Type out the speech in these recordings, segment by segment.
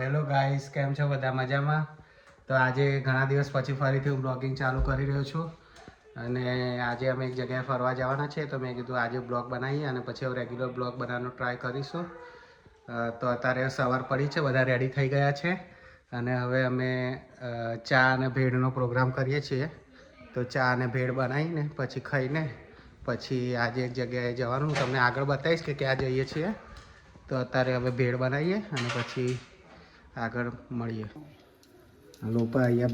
Hello guys કેમ છો બધા? મજામાં? તો આજે ઘણા દિવસ પછી ફરીથી હું બ્લોગિંગ ચાલુ કરી રહ્યો છું. અને આજે અમે એક જગ્યાએ ફરવા જવાના છે, તો મેં કીધું આજે બ્લોગ બનાવીએ અને પછી હવે રેગ્યુલર બ્લોગ બનાવવાનો ટ્રાય કરીશું. તો અત્યારે સવાર પડી છે, બધા રેડી થઈ ગયા છે. અને હવે અમે ચા અને ભેળનો પ્રોગ્રામ કરીએ છીએ. તો ચા અને ભેળ બનાવીને પછી ખાઈને પછી આજે એક જગ્યાએ જવાનું. તમને આગળ બતાવીશ કે ક્યાં જઈએ છીએ. તો અત્યારે હવે ભેળ બનાવીએ અને પછી આગળ મળીએ. લોપા અહીંયા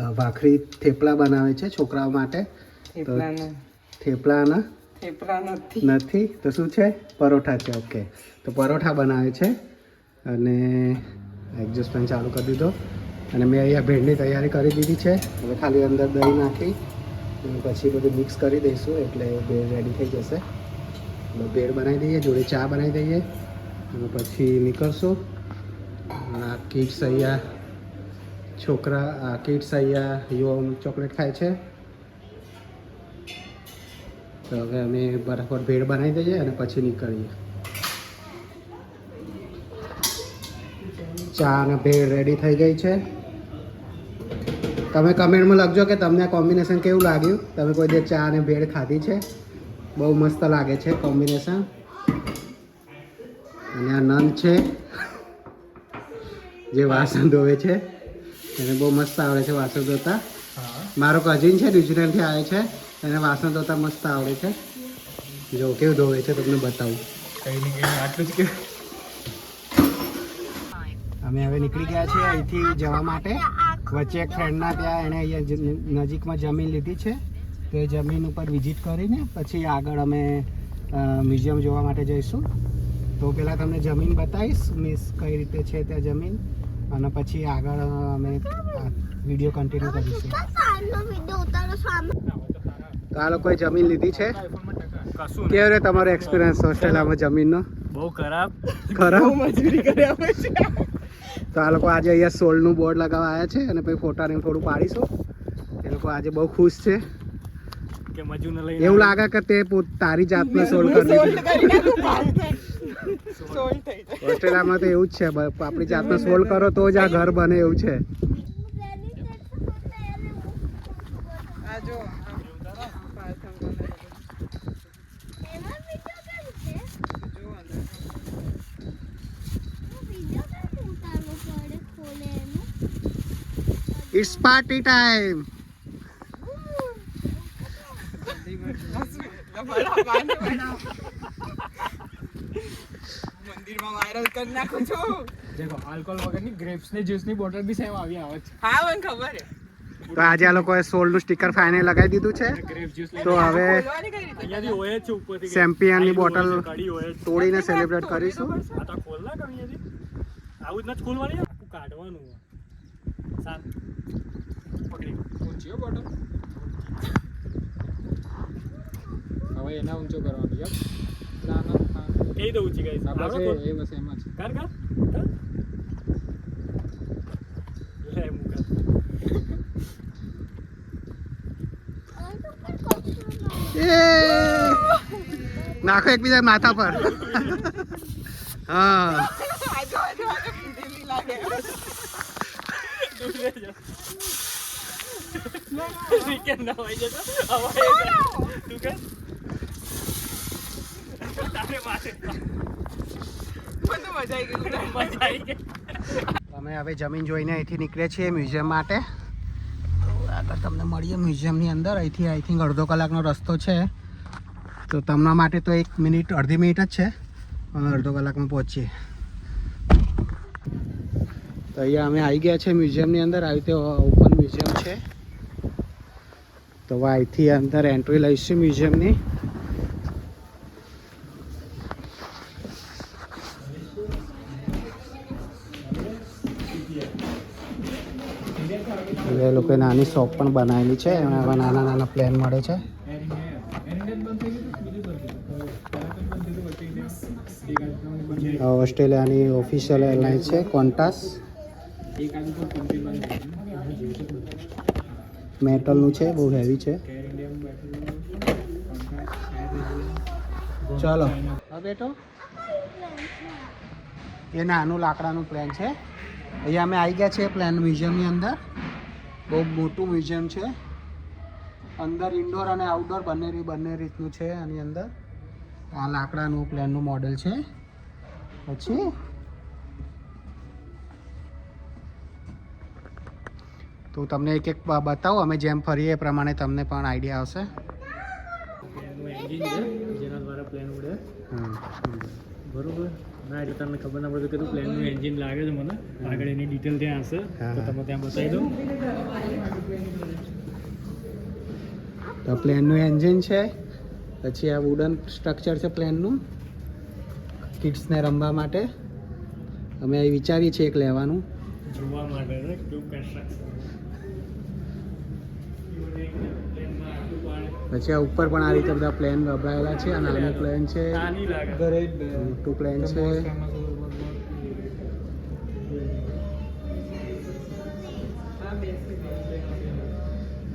અ, ભાખરી થેપલા બનાવે છે છોકરાઓ માટે. થેપલાના. નથી. તો શું છે? પરોઠા છે ઓકે. તો પરોઠા બનાવે છે અને એડજસ્ટ પણ ચાલુ કરી દીધો. અને મેં અહીંયા ભેળની તૈયારી કરી દીધી છે. હવે ખાલી અંદર દહીં નાખી પછી બધું મિક્સ કરી દઈશું એટલે ભેળ રેડી થઈ જશે. ભેળ બનાવી દઈએ જોડે ચા બનાવી દઈએ. અને પછી નીકળશું. આ કિડ્સ અહીંયા, છોકરા, આ કિડ્સ અહીંયા યુવમ ચોકલેટ ખાય છે. તો હવે અમે બરાબર ભેળ બનાવી દઈએ અને પછી નીકળીએ. ચા અને ભેળ રેડી થઈ ગઈ છે. તમે કમેન્ટમાં લખજો કે તમને આ કોમ્બિનેશન કેવું લાગ્યું. તમે કોઈ દે ચા અને ભેળ ખાધી છે? બહુ મસ્ત લાગે છે કોમ્બિનેશન અને આ નન છે. જે વાસણ ધોવે છે. એને બહુ મસ્ત આવડે છે વાસણ ધોતા મારો કઝિન છે ન્યુઝીલેન્ડથી આવે છે. એને વાસણ ધોતા મસ્ત આવડે છે. જો કેવું ધોવે છે તમને બતાવું. અમે હવે નીકળી ગયા છીએ અહીંથી જવા માટે. વચ્ચે એક ફ્રેન્ડના ત્યાં એણે અહીંયા નજીકમાં જમીન લીધી છે. તો એ જમીન ઉપર વિઝિટ કરીને પછી આગળ અમે મ્યુઝિયમ જોવા માટે જઈશું. તો પહેલાં તમને જમીન બતાવીશ મીન્સ કઈ રીતે છે ત્યાં જમીન. અને પછી આગળ અમે વીડિયો કન્ટિન્યુ કરીશું. તો આ લોકોએ જમીન લીધી છે. કેવો રે તમારો એક્સપિરિયન્સ હોસ્ટેલામાં જમીનનો? બહુ ખરાબ. ખરાબ? મજૂરી કર્યા તો આ લોકો આજે અહીંયા સોલનું બોર્ડ લગાવવા આવ્યા છે અને પછી ફોટાને થોડું પાડીશું. એ લોકો આજે બહુ ખુશ છે. કે મજૂરને લઈને એવું લાગે કે તે તારી જાતને સોલ્વ કરી ઓસ્ટ્રેલિયામાં તો એવું જ છે આપણી જાતને સોલ્વ કરો તો જ આ ઘર બને એવું છે. ઇટ્સ પાર્ટી ટાઈમ વાયરલ કરી નાખું છું. દેખો આલ્કોહોલ વગરની ગ્રેપ્સની જ્યુસની બોટલ બી સેમ આવી આવે છે હા મને ખબર છે. તો આજે આ લોકોએ સોલનું સ્ટીકર ફાઇનલ લગાવી દીધું છે. તો હવે કઢી હોય બોટલ તોડીને સેલિબ્રેટ કરીશું. આ તો ખોલ ના આવું જ નથી ખોલવાની? કાઢવાનું સાત પકડી. બોટલ હવે એના ઊંચો કરવાનો યપ. ના ના કહી દઉં છું ગાઈસ. આ બસ એ- બસ એમ જ કર કર. લે મુકા એ! નાખો એકબીજા માથા પર. હા. ના હોય જતો હવાએ તું કર તારે મારે મને તો મજા આવી ગઈ મજા આવી ગઈ અમે હવે જમીન જોઈને અહીંથી નીકળે છીએ મ્યુઝિયમ માટે. આગળ તમને મળીએ મ્યુઝિયમની અંદર. અહીંથી આઈ થિંક અડધો કલાકનો રસ્તો છે. તો તમારા માટે તો એક મિનિટ, અડધી મિનિટ જ છે. અમે અડધો કલાકમાં પહોંચીએ. તો અહીંયા અમે આવી ગયા છે મ્યુઝિયમની અંદર. આવી રીતે ઓપન મ્યુઝિયમ છે. તો અહીંથી અંદર એન્ટ્રી લઈશું મ્યુઝિયમની. એટલે નાની શોપ પણ બનાવેલી છે. એમાં નાના નાના પ્લેન મળે છે. ઓસ્ટ્રેલિયાની ઓફિશિયલ એરલાઇન છે કોન્ટાસ મેટલનું છે, બહુ હેવી છે. ચાલો. બેટો? એ નાનું લાકડાનું પ્લેન છે. અહીંયા અમે આવી ગયા છીએ પ્લેન મ્યુઝિયમની અંદર. બહુ મોટું મ્યુઝિયમ છે. અંદર ઇન્ડોર અને આઉટડોર બંને બંને રીતનું છે આની અંદર. આ લાકડાનું પ્લેનનું મોડેલ છે. પછી તો તમને એક એક બતાવો અમે જેમ ફરીએ એ પ્રમાણે તમને પણ આઈડિયા આવશે. એન્જિન છે જેના દ્વારા પ્લેન ઉડે. બરોબર? ના એટલે તમને ખબર ના પડે કે તું પ્લેનનું એન્જિન લાગે છે મને. આગળ એની ડિટેલ ત્યાં હશે તો તમે ત્યાં બતાવી દો તો પ્લેનનું એન્જિન છે પછી આ વુડન સ્ટ્રક્ચર છે પ્લેનનું કિડ્સને રમવા માટે. અમે વિચારીએ છીએ એક લેવાનું. જોવા માટે પછી આ ઉપર પણ આ રીતે બધા પ્લેન વપરાયેલા છે અને નાનું પ્લેન છે ઘરે મોટું પ્લેન છે.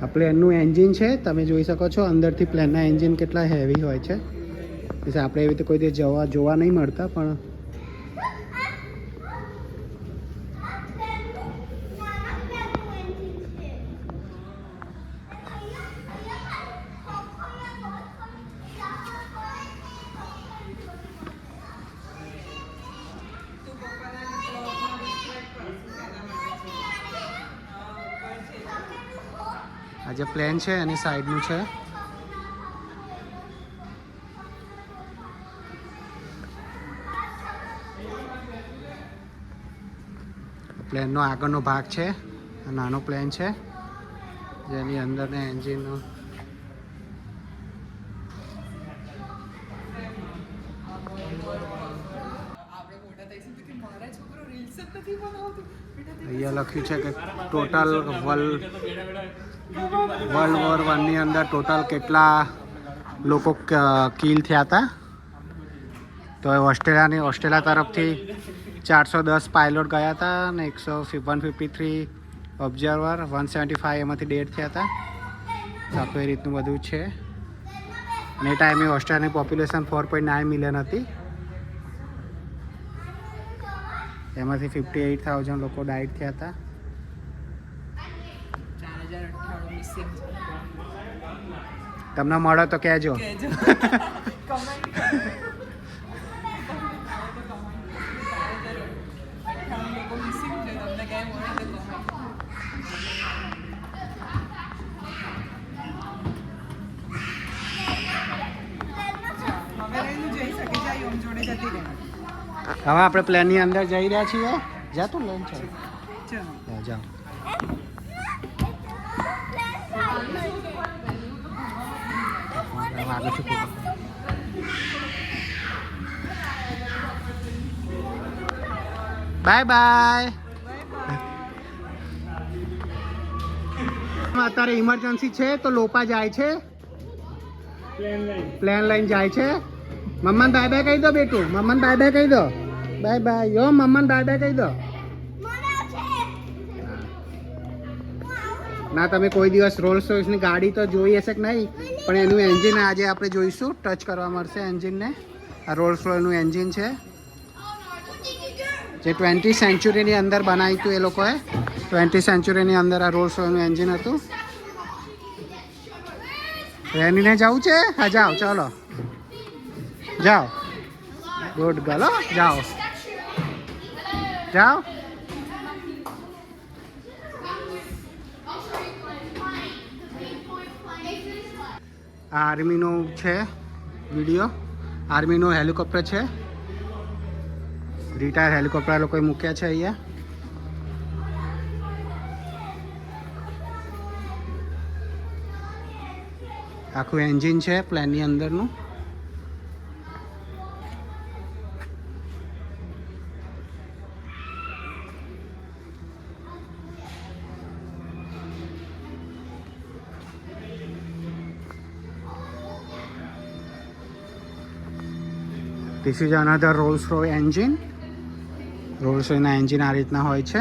આ પ્લેનનું એન્જિન છે તમે જોઈ શકો છો અંદરથી પ્લેનના એન્જિન કેટલા હેવી હોય છે. એટલે આપણે એવી રીતે કોઈ દિવસ જવા જોવા નહીં મળતા પણ તું પપ્પાના બ્લોગમાં describe કર શેના માટે છે. અ, ઉપર છે. આ જે પ્લેન છે એની સાઈડનું છે. પ્લેનનો આગળનો ભાગ છે નાનો પ્લેન છે જેની અંદર એન્જિન આપણે મોટા થઈશું તો કે મારા છોકરો રીલ્સ જ નથી બનાવતો. બેટા તે અહીંયા લખ્યું છે કે ટોટલ વર્લ્ડ વર્લ્ડ વોર વનની અંદર ટોટલ કેટલા લોકો કિલ થયા હતા? તો ઓસ્ટ્રેલિયાની, ઓસ્ટ્રેલિયા તરફથી ચારસો દસ પાયલોટ ગયા હતા અને એકસો one fifty three observer one seventy five એમાંથી ડેડ થયા હતા. તો આખું એ રીતનું બધું છે. અને એ ટાઈમે ઓસ્ટ્રેલિયાની population four point nine million હતી. એમાંથી ફિફ્ટી એઇટ થાઉઝન્ડ લોકો ડાઇટ થયા હતા. હજાર અઠ્ઠાણું મિસિંગ તમને મળો તો કહેજો. હવે જતી આપણે પ્લેનની અંદર જઈ રહ્યા છીએ. જા તું લઈને ચાલ. જાઓ હવે આગળ શું કીધું? બાય બાય અત્યારે ઇમરજન્સી છે તો લોપા જાય છે પ્લેન લાઈન પ્લેન લઈને જાય છે મમ્મન બાય બાય કહી દો બેટું મમ્મન બાય બાય કહી દો બાય બાય યો મમ્મન બાય બાય કહી દો ના, તમે કોઈ દિવસ રોલ્સ રોયસની ગાડી તો જોઈ હશે કે નહીં? પણ એનું એન્જિન આજે આપણે જોઈશું. ટચ કરવા મળશે એન્જિનને આ રોલ્સ રોયલનું એન્જિન છે. જે ટ્વેન્ટી સેન્ચુરીની અંદર બનાવ્યું હતું એ લોકોએ. ટ્વેન્ટી સેન્ચુરીની અંદર આ રોલ્સ રોયલનું એન્જિન હતું. રેનીને જવું છે? હા, જાઓ, ચાલો. જાઓ. ગુડ ગલો જાઓ. જાઓ. આ આર્મીનો છે, વીડિયો. આર્મીનો હેલિકોપ્ટર છે. રિટાયર હેલિકોપ્ટર લોકોએ મૂક્યા છે અહીંયા. આખું એન્જિન છે, પ્લેનની અંદરનું. This is another Rolls Royce engine. Rolls Royce ના એન્જિન આ રીતના હોય છે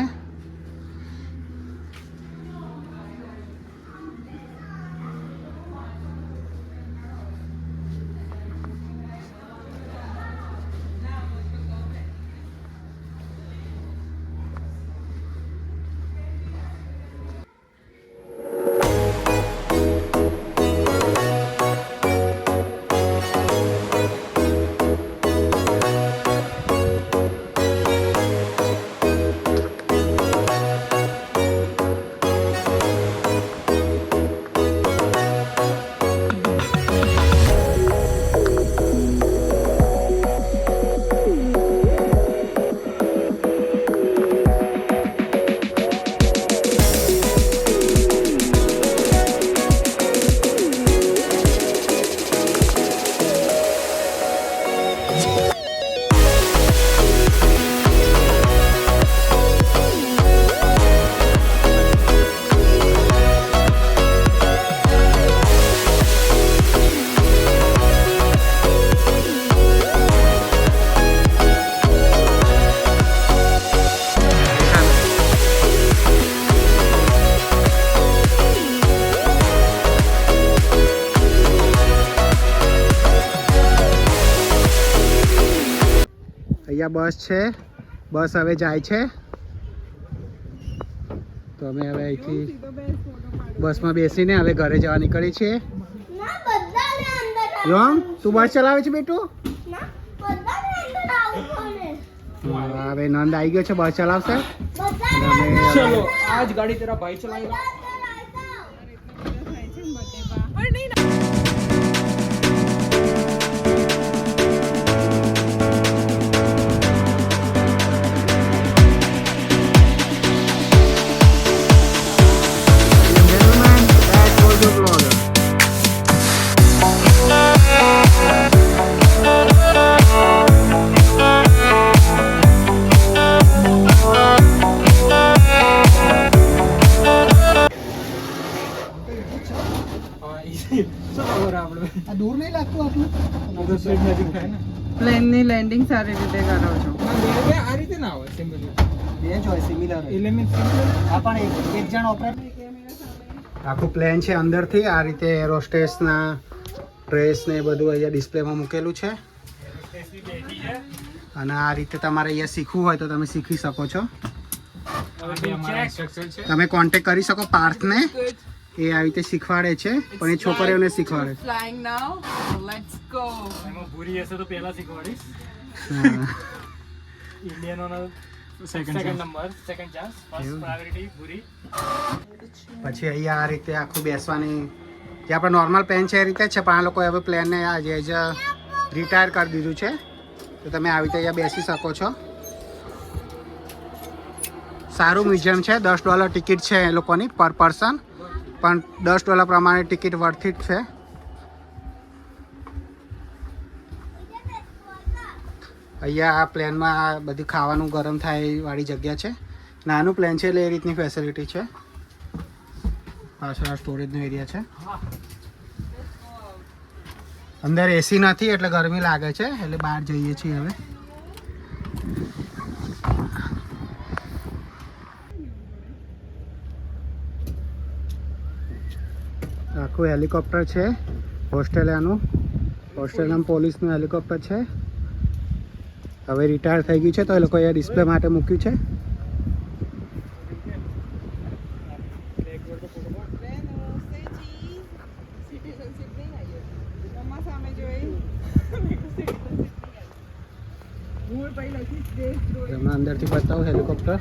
બસ છે. બસ હવે જાય છે. તો અમે હવે અહીંથી બસમાં બેસીને હવે ઘરે જવા નીકળી છીએ. બધાને તું બસ ચલાવે છે બેટું? હવે નંદ આવી ગયો છે, બસ ચલાવશે. ચલો, આજ ગાડી તેરા ભાઈ ચલાવેगा પ્લેનની લેન્ડિંગ સારી રીતે કરો છો બે આ રીતે ના આવે સિમ્પલી બે જ હોય સિમિલર એટલે મીન આ પણ એક એક જણ ઓપરેટ આખું પ્લેન છે અંદરથી આ રીતે એરોસ્ટેસના ડ્રેસ ને એ બધું અહીંયા ડિસ્પ્લેમાં મૂકેલું છે. બેસી બેઠી છે અને આ રીતે તમારે અહીંયા શીખવું હોય તો તમે શીખી શકો છો. તમે કોન્ટેક્ટ કરી શકો પાર્થને. એ આવી રીતે શીખવાડે છે પણ એ છોકરીઓને શીખવાડે છે. ફ્લાઇંગ નાઉ લેટ્સ ગો એમાં ભૂરી હશે તો પહેલા શીખવાડીશ. ઇન્ડિયનોનો second number second chance first priority ભૂરી. પછી અહીંયા આ રીતે આખું બેસવાની જે આપણે નોર્મલ પ્લેન છે એ રીતે છે પણ આ લોકોએ હવે પ્લેનને આજે એજ રિટાયર કરી દીધું છે. તો તમે આવી રીતે અહીંયા બેસી શકો છો. સારું મ્યુઝિયમ છે દસ ડોલર ટિકિટ છે એ લોકોની પર પર્સન પણ દસ ડોલર પ્રમાણે ટિકિટ વર્થિટ છે. અહીંયા આ પ્લેનમાં આ બધું ખાવાનું ગરમ થાય વાળી જગ્યા છે. નાનું પ્લેન છે એટલે એ રીતની ફેસિલિટી છે. પાછળ આ સ્ટોરેજનો એરિયા છે. અંદર એસી નથી એટલે ગરમી લાગે છે, એટલે બહાર જઈએ છીએ હવે. આખું હેલિકોપ્ટર છે, ઓસ્ટ્રેલિયાનું. ઓસ્ટ્રેલિયન પોલીસનું હેલિકોપ્ટર છે. હવે રિટાયર થઈ ગયું છે, તો એ લોકો અહીંયા ડિસ્પ્લે માટે મૂક્યું છે. તમને અંદરથી બતાવું હેલિકોપ્ટર.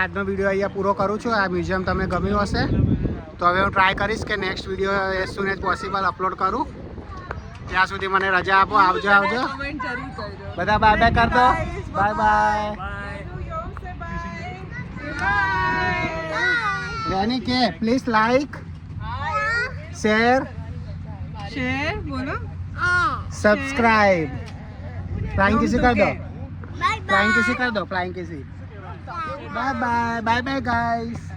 આજનો વિડીયો અહીંયા પૂરો કરું છું આ મ્યુઝિયમ તમને ગમ્યું હશે તો હવે હું ટ્રાય કરીશ કે next video as soon as possible upload કરું ત્યાં સુધી મને રજા આપો આવજો આવજો કમેન્ટ જરૂર કરજો બધા બાય બાય કર દો બાય બાય બાય રેની કે પ્લીઝ લાઈક શેર શેર બોલો सब्सक्राइब फ्लाइंग किसी कर दो फ्लाइंग किसी कर दो फ्लाइंग किसी Bye-bye. Bye-bye, guys.